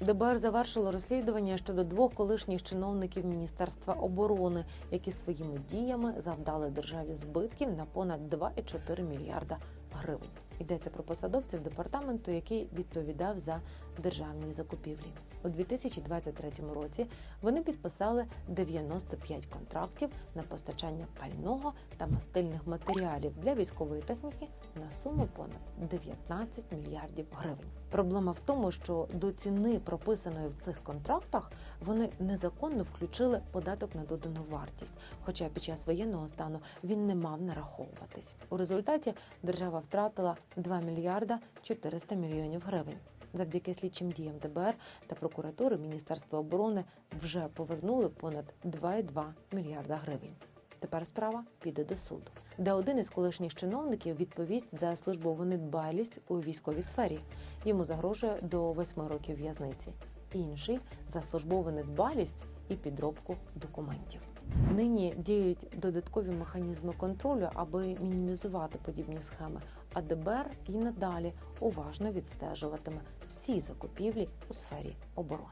ДБР завершило розслідування щодо двох колишніх чиновників Міністерства оборони, які своїми діями завдали державі збитків на понад 2,4 мільярда гривень. Йдеться про посадовців департаменту, який відповідав за державні закупівлі. У 2023 році вони підписали 95 контрактів на постачання пального та мастильних матеріалів для військової техніки на суму понад 19 мільярдів гривень. Проблема в тому, що до ціни, прописаної в цих контрактах, вони незаконно включили податок на додану вартість, хоча під час воєнного стану він не мав нараховуватись. У результаті держава втратила 2 мільярда 400 мільйонів гривень. Завдяки слідчим діям ДБР та прокуратури Міністерства оборони вже повернули понад 2,2 мільярда гривень. Тепер справа піде до суду, де один із колишніх чиновників відповість за службову недбалість у військовій сфері. Йому загрожує до восьми років в'язниці. Інший за службову недбалість і підробку документів. Нині діють додаткові механізми контролю, аби мінімізувати подібні схеми. А ДБР і надалі уважно відстежуватиме всі закупівлі у сфері оборони.